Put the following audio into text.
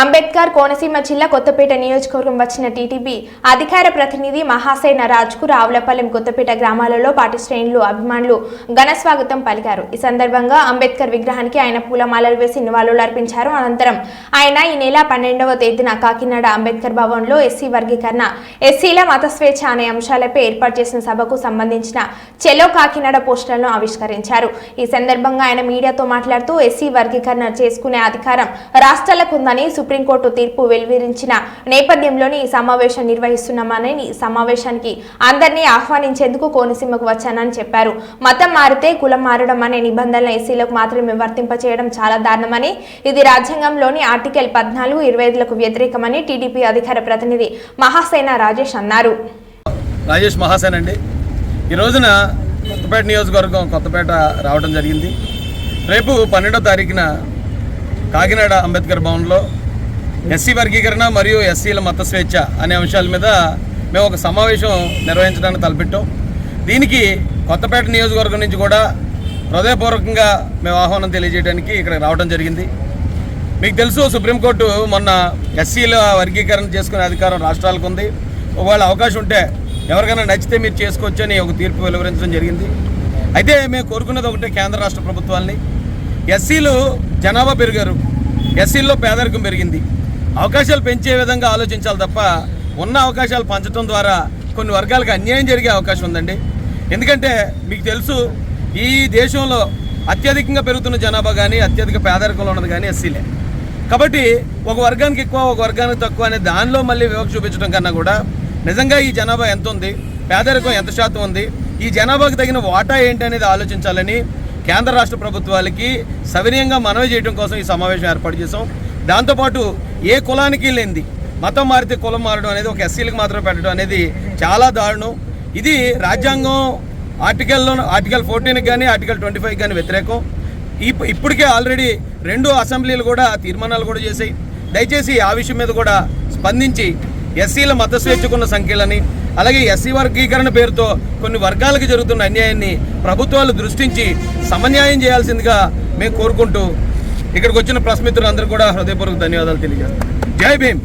అంబేద్కర్ కోనసీమ జిల్లా కొత్తపేట నియోజకవర్గం వచ్చిన టీటీపీ అధికార ప్రతినిధి మహాసేన రాజ్కు రావులపాలెం కొత్తపేట గ్రామాలలో పార్టీ శ్రేణులు అభిమానులు ఘన స్వాగతం పలికారు. ఈ సందర్భంగా అంబేద్కర్ విగ్రహానికి ఆయన పూలమాలలు వేసి నివాళులు అర్పించారు. అనంతరం ఆయన ఈ నెల పన్నెండవ తేదీన కాకినాడ అంబేద్కర్ భవన్లో ఎస్సీ వర్గీకరణ ఎస్సీల మత స్వేచ్ఛ అనే అంశాలపై ఏర్పాటు చేసిన సభకు సంబంధించిన చెలో కాకినాడ పోస్టర్లను ఆవిష్కరించారు. ఈ సందర్భంగా ఆయన మీడియాతో మాట్లాడుతూ ఎస్సీ వర్గీకరణ చేసుకునే అధికారం రాష్ట్రాలకు ఉందని సుప్రీంకోర్టు తీర్పు వెలువరించిన నేపథ్యంలోని ఈ సమావేశం నిర్వహిస్తున్నామని సమావేశానికి అందరినీ ఆహ్వానించేందుకు కోనసీమకు వచ్చానని చెప్పారు. మతం మారితే కులం మారడం అనే నిబంధనలు ఎస్సీలకు మాత్రమే వర్తింపచేయడం చాలా దారుణమని ఇది రాజ్యాంగంలోని ఆర్టికల్ పద్నాలుగు ఇరవై ఐదులకు వ్యతిరేకమని టీడీపీ అధికార ప్రతినిధి మహాసేన రాజేష్ అన్నారు. రాజేష్ మహాసేన అండి. ఈ రోజున కొత్తపేట నియోజకవర్గం కొత్తపేట రావడం జరిగింది. రేపు పన్నెండో తారీఖున కాకినాడ అంబేద్కర్ భవన్లో ఎస్సీ వర్గీకరణ మరియు ఎస్సీల మత స్వేచ్ఛ అనే అంశాల మీద మేము ఒక సమావేశం నిర్వహించడానికి తలపెట్టాం. దీనికి కొత్తపేట నియోజకవర్గం నుంచి కూడా హృదయపూర్వకంగా మేము ఆహ్వానం తెలియజేయడానికి ఇక్కడ రావడం జరిగింది. మీకు తెలుసు సుప్రీంకోర్టు మొన్న ఎస్సీల వర్గీకరణ చేసుకునే అధికారం రాష్ట్రాలకు ఉంది. ఒకవేళ అవకాశం ఉంటే ఎవరికైనా నచ్చితే మీరు చేసుకోవచ్చు అని ఒక తీర్పు వెలువరించడం జరిగింది. అయితే మేము కోరుకున్నది ఒకటే కేంద్ర రాష్ట్ర ప్రభుత్వాల్ని. ఎస్సీలు జనాభా పెరిగారు. ఎస్సీల్లో పేదరికం పెరిగింది. అవకాశాలు పెంచే విధంగా ఆలోచించాలి తప్ప ఉన్న అవకాశాలు పంచడం ద్వారా కొన్ని వర్గాలకు అన్యాయం జరిగే అవకాశం ఉందండి. ఎందుకంటే మీకు తెలుసు ఈ దేశంలో అత్యధికంగా పెరుగుతున్న జనాభా కానీ అత్యధిక పేదరికంలో ఉన్నది కానీ ఎస్సీలే. కాబట్టి ఒక వర్గానికి ఎక్కువ ఒక వర్గానికి తక్కువ అనే దానిలో మళ్ళీ వివక్ష చూపించడం కన్నా కూడా నిజంగా ఈ జనాభా ఎంత ఉంది పేదరికం ఎంత శాతం ఉంది ఈ జనాభాకు తగిన వాటా ఏంటి అనేది ఆలోచించాలని కేంద్ర రాష్ట్ర ప్రభుత్వాలకి సవినయంగా మనవి చేయడం కోసం ఈ సమావేశం ఏర్పాటు చేసాం దాంతోపాటు ఏ కులానికి లేనిది మతం మారితే కులం మారడం అనేది ఒక ఎస్సీలకు మాత్రమే పెట్టడం అనేది చాలా దారుణం. ఇది రాజ్యాంగం ఆర్టికల్లో ఆర్టికల్ ఫోర్టీన్కి కానీ ఆర్టికల్ ట్వంటీ ఫైవ్ కానీ వ్యతిరేకం. ఇప్- ఇప్పటికే ఆల్రెడీ రెండు అసెంబ్లీలు కూడా తీర్మానాలు కూడా చేశాయి. దయచేసి ఆ విషయం మీద కూడా స్పందించి ఎస్సీల మత స్వేచ్ఛకున్న సంఖ్యలని అలాగే ఎస్సీ వర్గీకరణ పేరుతో కొన్ని వర్గాలకు జరుగుతున్న అన్యాయాన్ని ప్రభుత్వాలు దృష్టించి సమన్యాయం చేయాల్సిందిగా మేము కోరుకుంటూ ఇక్కడికి వచ్చిన ప్రెస్ మిత్రులందరూ కూడా హృదయపూర్వక ధన్యవాదాలు తెలియజేస్తాను. జై భీమ్.